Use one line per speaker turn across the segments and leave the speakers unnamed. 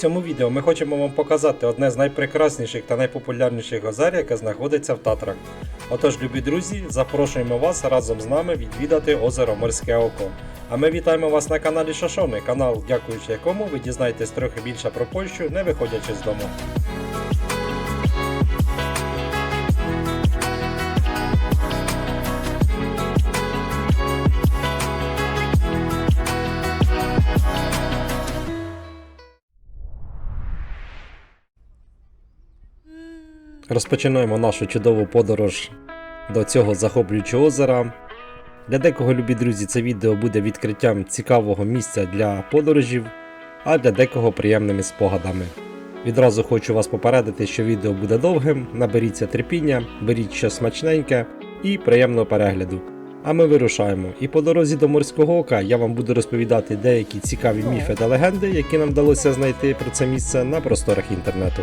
цьому відео ми хочемо вам показати одне з найпрекрасніших та найпопулярніших озер, яке знаходиться в Татрах. Отож, любі друзі, запрошуємо вас разом з нами відвідати озеро Морське Око. А ми вітаємо вас на каналі Шашони, канал, дякуючи якому ви дізнаєтесь трохи більше про Польщу, не виходячи з дому. Розпочинаємо нашу чудову подорож до цього захоплюючого озера. Для декого, любі друзі, це відео буде відкриттям цікавого місця для подорожів, а для декого приємними спогадами. Відразу хочу вас попередити, що відео буде довгим, наберіться терпіння, беріть щось смачненьке і приємного перегляду. А ми вирушаємо. І по дорозі до морського ока я вам буду розповідати деякі цікаві міфи та легенди, які нам вдалося знайти про це місце на просторах інтернету.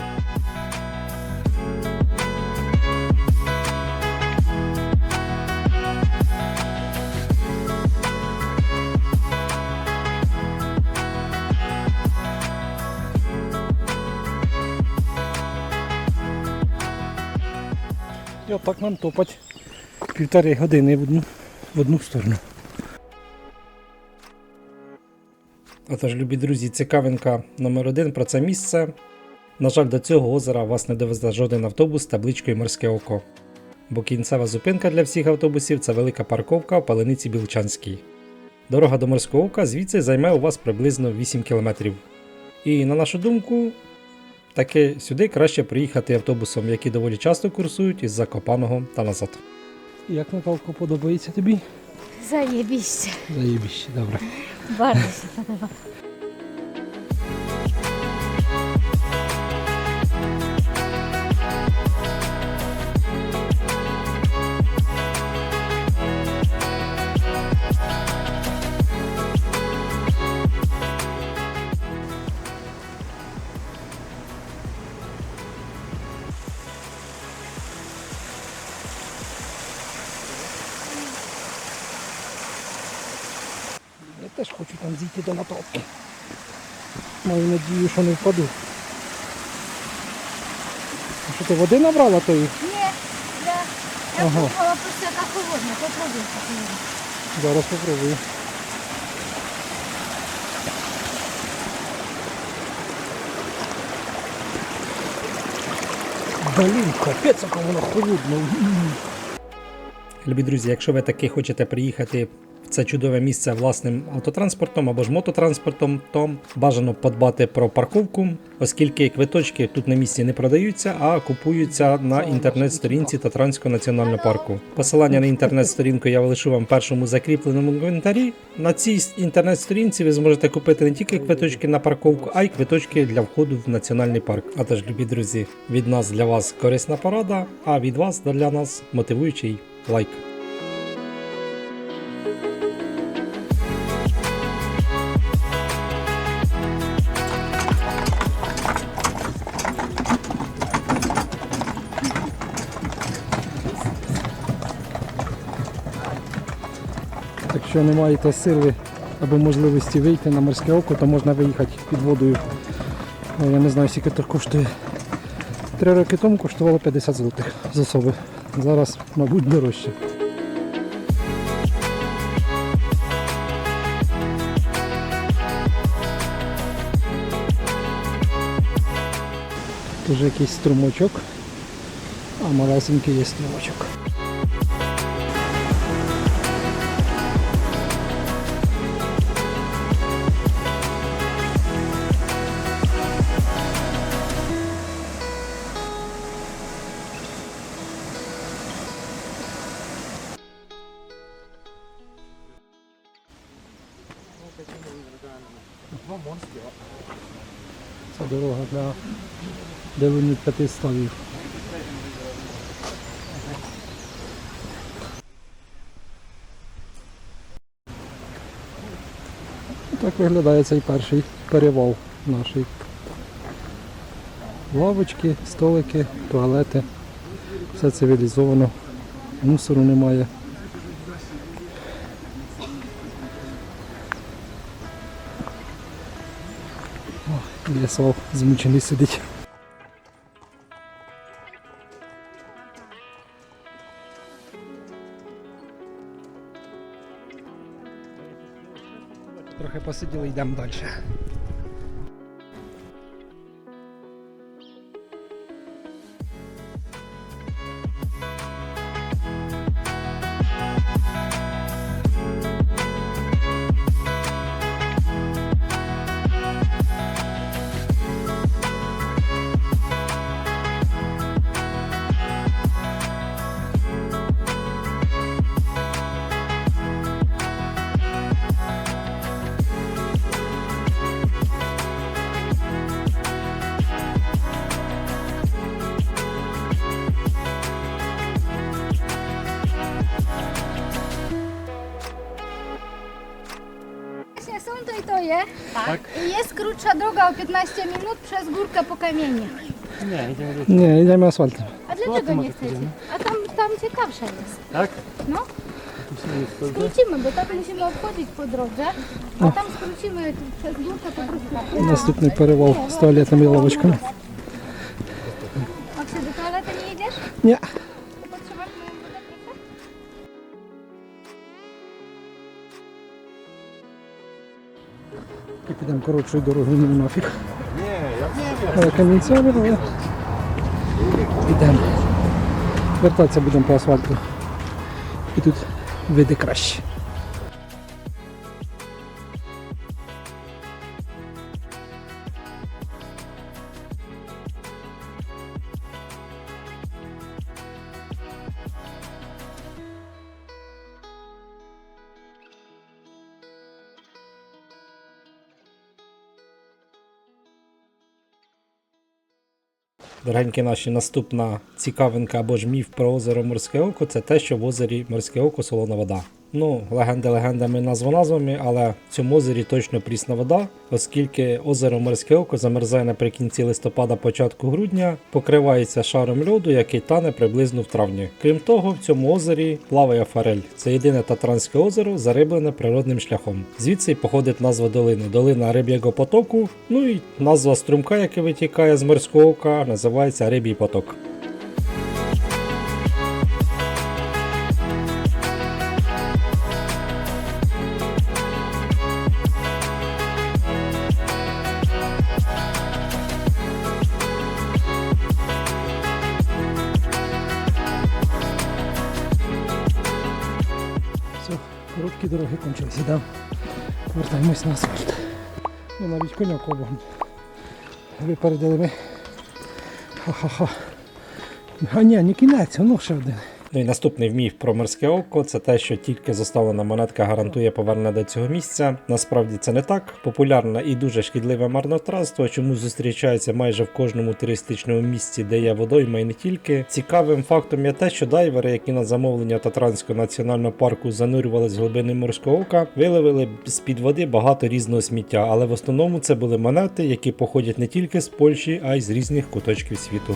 І отак нам топать півтори години в одну, в одну сторону.
Отож, любі друзі, цікавинка номер один про це місце. На жаль, до цього озера вас не довезе жоден автобус з табличкою Морське око. Бо кінцева зупинка для всіх автобусів це велика парковка в Палениці Білчанській. Дорога до Морського ока звідси займе у вас приблизно 8 км. І на нашу думку, таки сюди краще приїхати автобусом, які доволі часто курсують із Закопаного та назад.
Як Наталко подобається тобі?
Заєбіще.
Заєбіще, добре.
Bardzo się
теж хочу там зійти до Наталки. Маю надію, що не впаду. А що ти води набрала тої?
Ja, ja
Aha.
próbowała po prostu jaka pogodnia, popróbuj.
Зараз попробую. Блін, капець, як воно холодно.
Любі друзі, якщо ви таки хочете приїхати це чудове місце власним автотранспортом або ж мототранспортом, то бажано подбати про парковку, оскільки квиточки тут на місці не продаються, а купуються на інтернет-сторінці Татранського національного парку. Посилання на інтернет-сторінку я лишу вам в першому закріпленому коментарі. На цій інтернет-сторінці ви зможете купити не тільки квиточки на парковку, а й квиточки для входу в національний парк. А тож, любі друзі, від нас для вас корисна порада, а від вас для нас мотивуючий лайк.
Якщо не маєте сили або можливості вийти на морське око, то можна виїхати під водою. Ну, Я не знаю, скільки це коштує. Три роки тому коштувало 50 злотих з особи. Зараз, мабуть, дорожче. Тут якийсь струмочок, а малесенький є струмочок. Для дивини п'яти ставів. Так виглядає цей перший перевал нашої. Лавочки, столики, туалети. Все цивілізовано. Мусору немає. О, Ярослав змучений сидить. Трохи посиділи, йдемо далі.
Tak. I jest krótsza droga o 15 minut przez górkę po kamieniach.
Nie, idziemy asfaltem.
A dlaczego nie chcecie? A tam, tam ciekawsza jest.
Tak?
No. Skrócimy, bo tak musimy obchodzić po drodze, a tam skrócimy przez górkę po prostu.
Наступний перевал з туалетними лавочками.
Maksy, do toalety nie jedziesz?
Ні. І підемо коротшою дорогою ну нафіг. Але підемо. Вертатися будемо по асфальту. І тут види краще.
Дорогенькі наші, наступна цікавинка або ж міф про озеро Морське Око це те, що в озері Морське Око солона вода. Ну, легенди легендами, назва назвами, але в цьому озері точно прісна вода, оскільки озеро Морське Око замерзає наприкінці листопада, початку грудня, покривається шаром льоду, який тане приблизно в травні. Крім того, в цьому озері плаває форель. Це єдине татранське озеро, зариблене природним шляхом. Звідси й походить назва долини долина риб'яго потоку. Ну і назва струмка, який витікає з морського ока, називається Рибій поток.
На. Ну навіть коня кобом. Випередили ми. Ха-ха-ха. А ні, не кінець, воно ще один.
Ну і наступний міф про морське око це те, що тільки заставлена монетка гарантує повернення до цього місця. Насправді це не так. Популярне і дуже шкідливе марнотратство, чому зустрічається майже в кожному туристичному місці, де є водойма і не тільки. Цікавим фактом є те, що дайвери, які на замовлення Татранського національного парку занурювались в глибини морського ока, виловили з під води багато різного сміття, але в основному це були монети, які походять не тільки з Польщі, а й з різних куточків світу.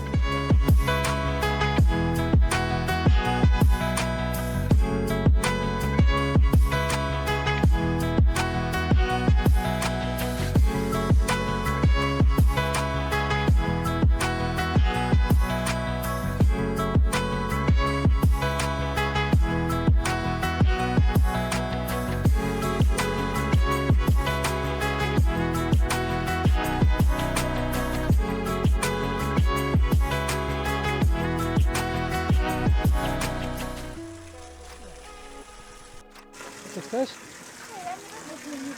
É, é ja
nie będę z nim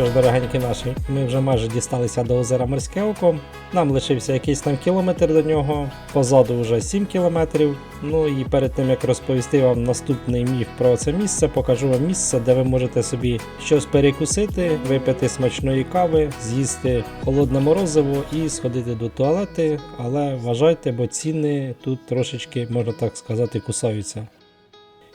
що ж, дорогенькі наші, ми вже майже дісталися до озера Морське Око. Нам лишився якийсь там кілометр до нього, позаду вже 7 кілометрів. Ну і перед тим як розповісти вам наступний міф про це місце, покажу вам місце, де ви можете собі щось перекусити, випити смачної кави, з'їсти холодне морозиво і сходити до туалети. Але вважайте, бо ціни тут трошечки, можна так сказати, кусаються.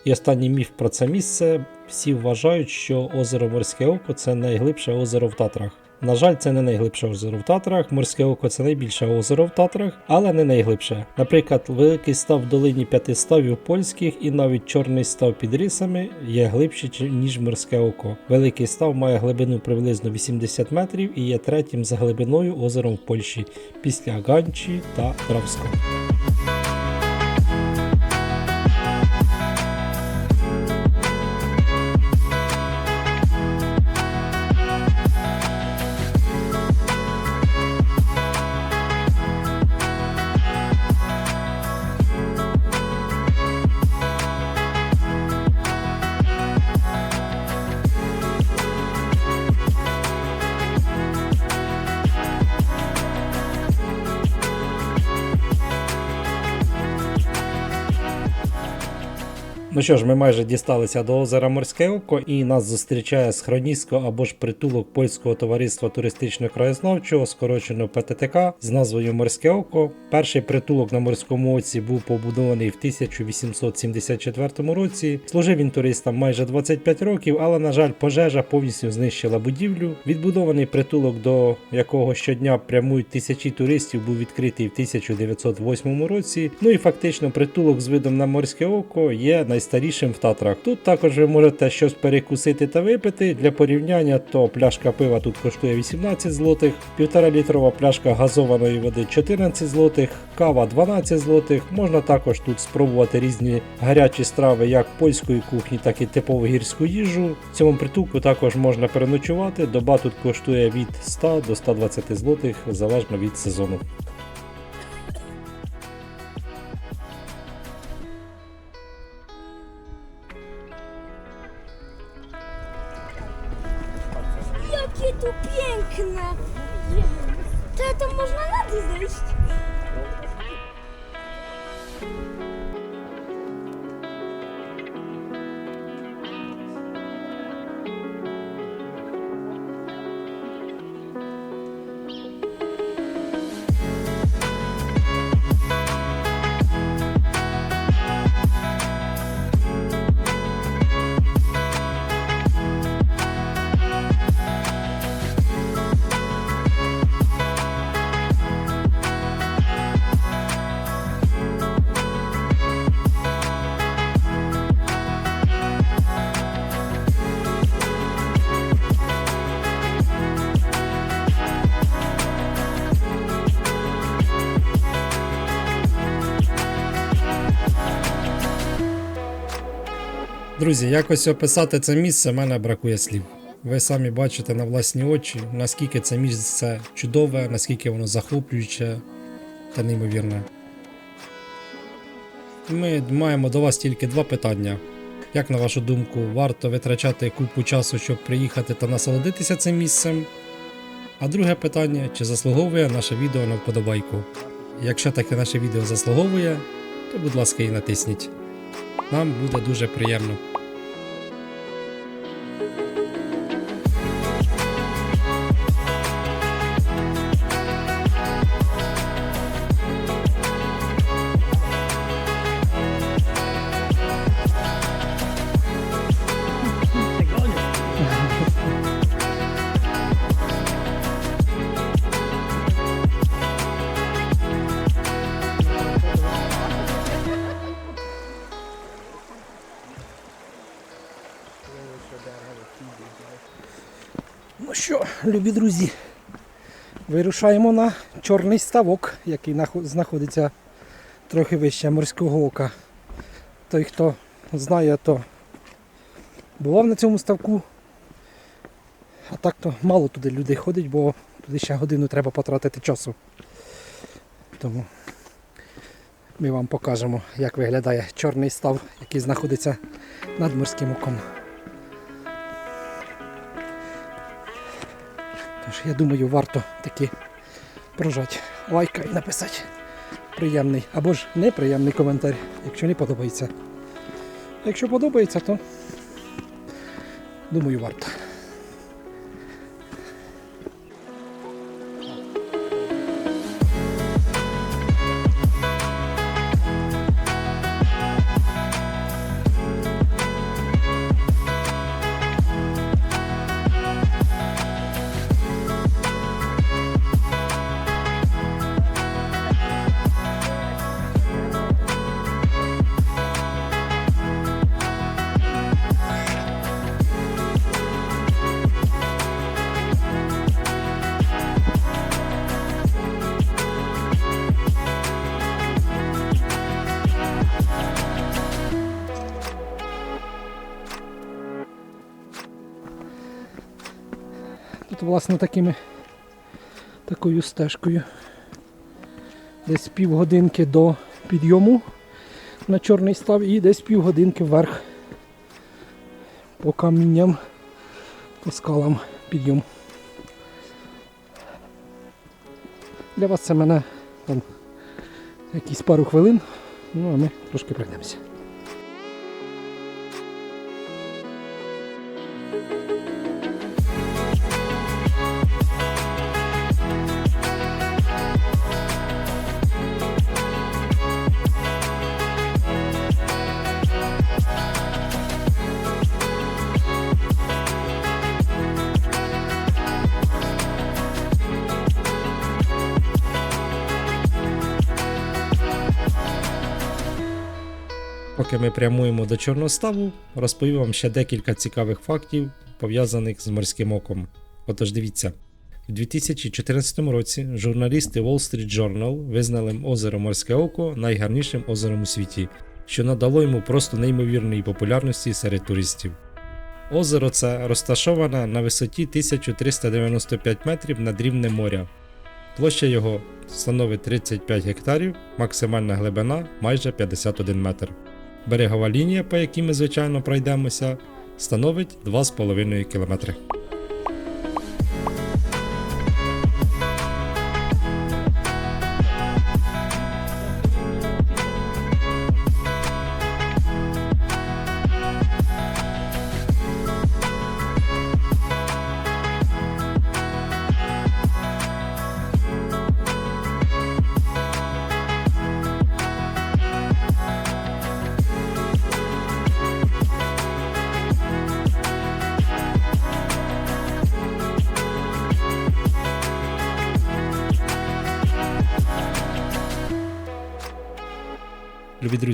І останній міф про це місце. Всі вважають, що озеро Морське Око це найглибше озеро в Татрах. На жаль, це не найглибше озеро в Татрах. Морське око це найбільше озеро в Татрах, але не найглибше. Наприклад, великий став в долині п'яти ставів польських і навіть чорний став під рисами є глибші, ніж морське око. Великий став має глибину приблизно 80 метрів і є третім за глибиною озером в Польщі після Ганчі та Травського. Ну що ж, ми майже дісталися до озера Морське Око, і нас зустрічає схроністко або ж притулок польського товариства туристично-краєзнавчого, скорочено ПТТК з назвою Морське Око. Перший притулок на морському оці був побудований в 1874 році. Служив він туристам майже 25 років, але на жаль, пожежа повністю знищила будівлю. Відбудований притулок, до якого щодня прямують тисячі туристів, був відкритий в 1908 році. Ну і фактично притулок з видом на морське око є найстарішим в Татрах. Тут також ви можете щось перекусити та випити. Для порівняння, то пляшка пива тут коштує 18 злотих, півтора літрова пляшка газованої води 14 злотих, кава 12 злотих. Можна також тут спробувати різні гарячі страви як польської кухні, так і типову гірську їжу. В цьому притулку також можна переночувати. Доба тут коштує від 100 до 120 злотих залежно від сезону.
Tu piękne! To, to można na zejść.
Друзі, якось описати це місце мене бракує слів. Ви самі бачите на власні очі, наскільки це місце чудове, наскільки воно захоплююче та неймовірне. Ми маємо до вас тільки два питання. Як на вашу думку, варто витрачати купу часу, щоб приїхати та насолодитися цим місцем? А друге питання, чи заслуговує наше відео на вподобайку? Якщо таке наше відео заслуговує, то будь ласка і натисніть. Нам буде дуже приємно.
Любі друзі, вирушаємо на чорний ставок, який знаходиться трохи вище морського ока. Той, хто знає, то бував на цьому ставку. А так то мало туди людей ходить, бо туди ще годину треба потратити часу. Тому ми вам покажемо, як виглядає чорний став, який знаходиться над морським оком. Тож я думаю, варто таки прожати лайка і написати приємний або ж неприємний коментар, якщо не подобається. Якщо подобається, то думаю, варто. Власне, такими такою стежкою. Десь півгодинки до підйому на чорний став і десь півгодинки вверх по камінням, по скалам підйом. Для вас це мене там якісь пару хвилин, ну а ми трошки пройдемося.
Поки ми прямуємо до Чорного ставу, розповім вам ще декілька цікавих фактів, пов'язаних з морським оком. Отож дивіться. У 2014 році журналісти Wall Street Journal визнали озеро Морське Око найгарнішим озером у світі, що надало йому просто неймовірної популярності серед туристів. Озеро це розташоване на висоті 1395 метрів над рівнем моря. Площа його становить 35 гектарів, максимальна глибина майже 51 метр. Берегова лінія, по якій ми звичайно пройдемося, становить 2,5 км.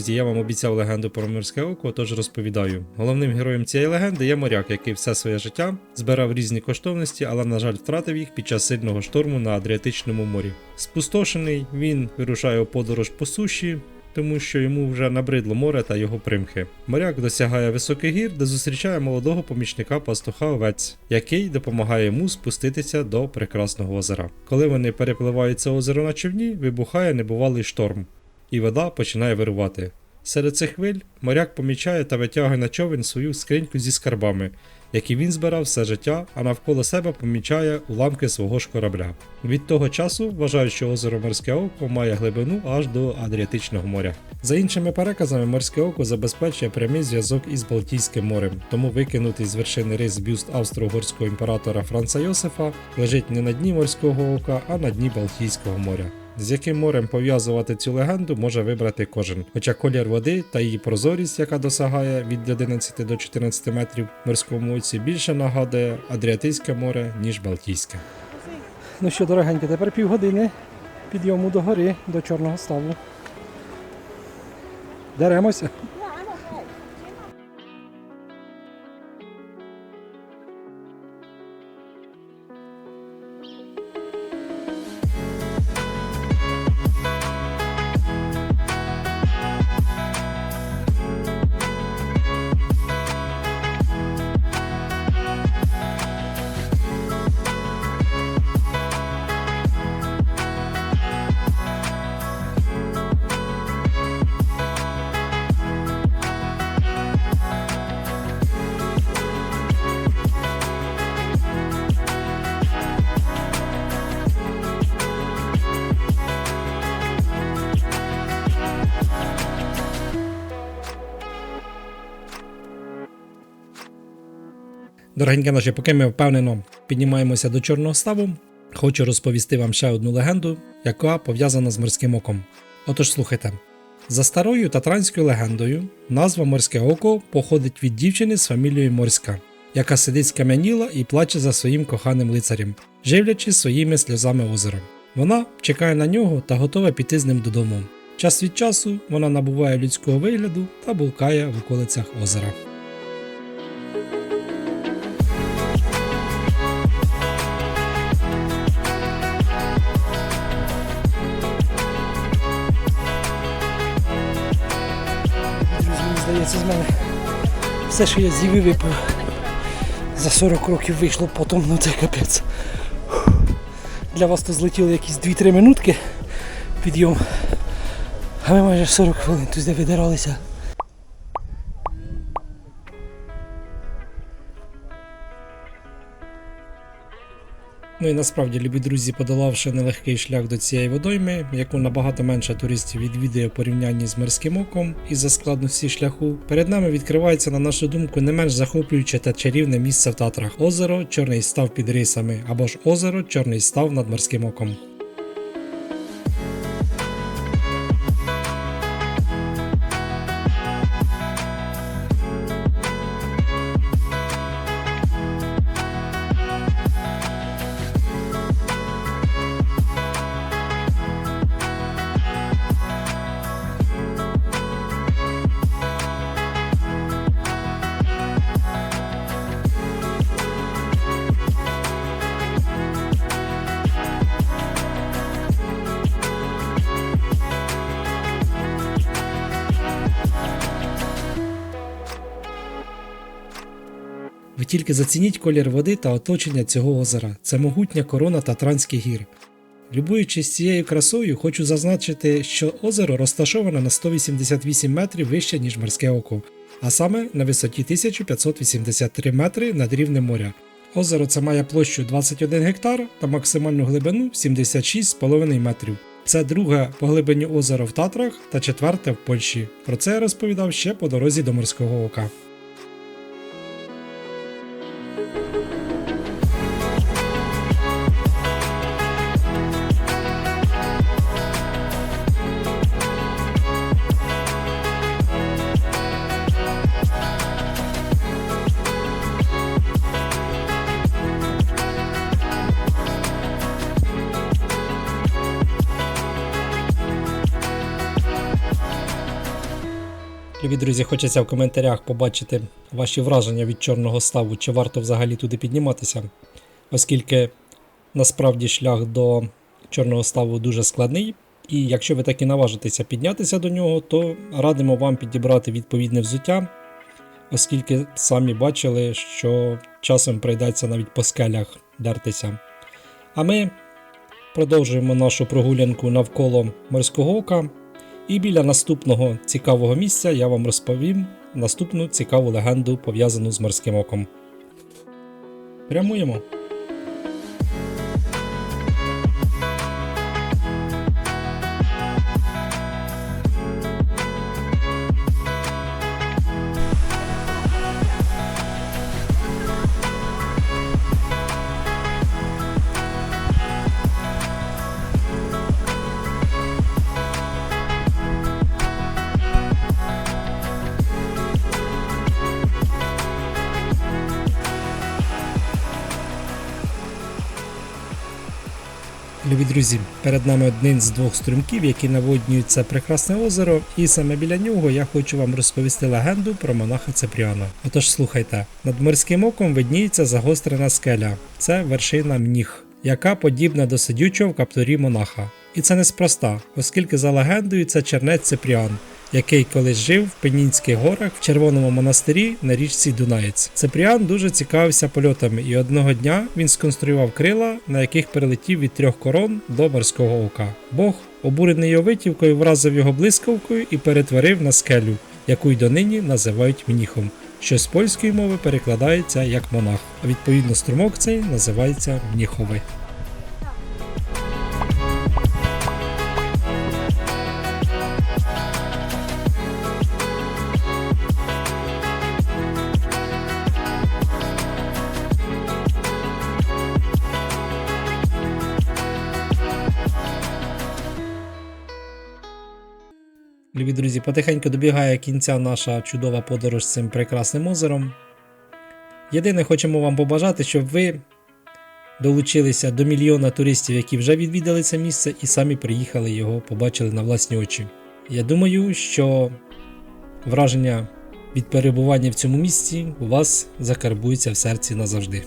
Друзі, я вам обіцяв легенду про морське око, тож розповідаю. Головним героєм цієї легенди є моряк, який все своє життя збирав різні коштовності, але, на жаль, втратив їх під час сильного шторму на Адріатичному морі. Спустошений, він вирушає у подорож по суші. Тому що йому вже набридло море та його примхи. Моряк досягає високих гір, де зустрічає молодого помічника пастуха овець, який допомагає йому спуститися до прекрасного озера. Коли вони перепливають це озеро на човні, вибухає небувалий шторм і вода починає вирувати. Серед цих хвиль моряк помічає та витягує на човен свою скриньку зі скарбами, які він збирав все життя, а навколо себе помічає уламки свого ж корабля. Від того часу вважають, що озеро Морське Око має глибину аж до Адріатичного моря. За іншими переказами, Морське Око забезпечує прямий зв'язок із Балтійським морем, тому викинутий з вершини рис бюст австро-угорського імператора Франца Йосифа лежить не на дні Морського Ока, а на дні Балтійського моря. З яким морем пов'язувати цю легенду може вибрати кожен. Хоча колір води та її прозорість, яка досягає від 11 до 14 метрів в морському оці, більше нагадує Адріатичське море, ніж Балтійське.
Ну що, дорогенькі, тепер півгодини підйому до гори, до Чорного ставу. Деремося.
Дорогенькі наші, поки ми впевнено піднімаємося до чорного ставу, хочу розповісти вам ще одну легенду, яка пов'язана з морським оком. Отож слухайте. За старою татранською легендою, назва Морське око походить від дівчини з фамілією Морська, яка сидить скам'яніла і плаче за своїм коханим лицарем, живлячи своїми сльозами озеро. Вона чекає на нього та готова піти з ним додому. Час від часу вона набуває людського вигляду та булкає в околицях озера.
Здається, з мене все, що я з'їв і випив. За 40 років вийшло потом, ну це капець. Для вас то злетіло якісь 2-3 минутки підйом. А ми майже 40 хвилин тут видиралися.
Ну і насправді, любі друзі, подолавши нелегкий шлях до цієї водойми, яку набагато менше туристів відвідує в порівнянні з морським оком і за складності шляху, перед нами відкривається, на нашу думку, не менш захоплююче та чарівне місце в Татрах озеро Чорний став під рисами або ж озеро Чорний став над морським оком. Тільки зацініть колір води та оточення цього озера. Це могутня корона Татранських гір. Любуючись цією красою, хочу зазначити, що озеро розташоване на 188 метрів вище, ніж морське око, а саме на висоті 1583 метри над рівнем моря. Озеро це має площу 21 гектар та максимальну глибину 76,5 метрів. Це друге по глибині озеро в Татрах та четверте в Польщі. Про це я розповідав ще по дорозі до морського ока. Thank you. Любі друзі, хочеться в коментарях побачити ваші враження від чорного ставу, чи варто взагалі туди підніматися, оскільки насправді шлях до чорного ставу дуже складний. І якщо ви таки наважитеся піднятися до нього, то радимо вам підібрати відповідне взуття, оскільки самі бачили, що часом прийдеться навіть по скелях дертися. А ми продовжуємо нашу прогулянку навколо морського ока. І біля наступного цікавого місця я вам розповім наступну цікаву легенду, пов'язану з морським оком. Прямуємо. Друзі, перед нами один з двох струмків, які наводнюють це прекрасне озеро, і саме біля нього я хочу вам розповісти легенду про монаха Цепріана. Отож, слухайте, над морським оком видніється загострена скеля. Це вершина мніг, яка подібна до сидючого в каптурі монаха. І це неспроста, оскільки за легендою це чернець Цепріан, який колись жив в Пенінських горах в Червоному монастирі на річці Дунаєць. Цепріан дуже цікавився польотами, і одного дня він сконструював крила, на яких перелетів від трьох корон до морського ока. Бог, обурений його витівкою, вразив його блискавкою і перетворив на скелю, яку й донині називають мніхом. Що з польської мови перекладається як монах, а відповідно струмок цей називається мніховий. Любі друзі, потихеньку добігає кінця наша чудова подорож з цим прекрасним озером. Єдине, хочемо вам побажати, щоб ви долучилися до мільйона туристів, які вже відвідали це місце і самі приїхали його, побачили на власні очі. Я думаю, що враження від перебування в цьому місці у вас закарбується в серці назавжди.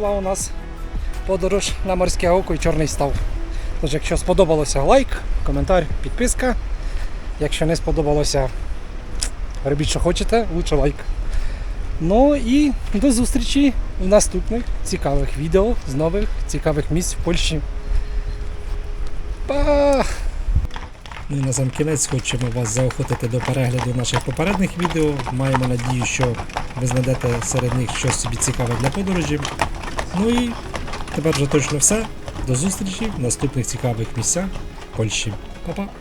Була у нас подорож на морське око і чорний став. Тож, якщо сподобалося лайк, коментар, підписка. Якщо не сподобалося, робіть, що хочете, лучше лайк. Ну і до зустрічі в наступних цікавих відео з нових цікавих місць в Польщі. Па!
Ну і на сам кінець хочемо вас заохотити до перегляду наших попередніх відео. Маємо надію, що ви знайдете серед них щось собі цікаве для подорожі. Ну і тепер вже точно все. До зустрічі в наступних цікавих місцях Польщі. Па-па!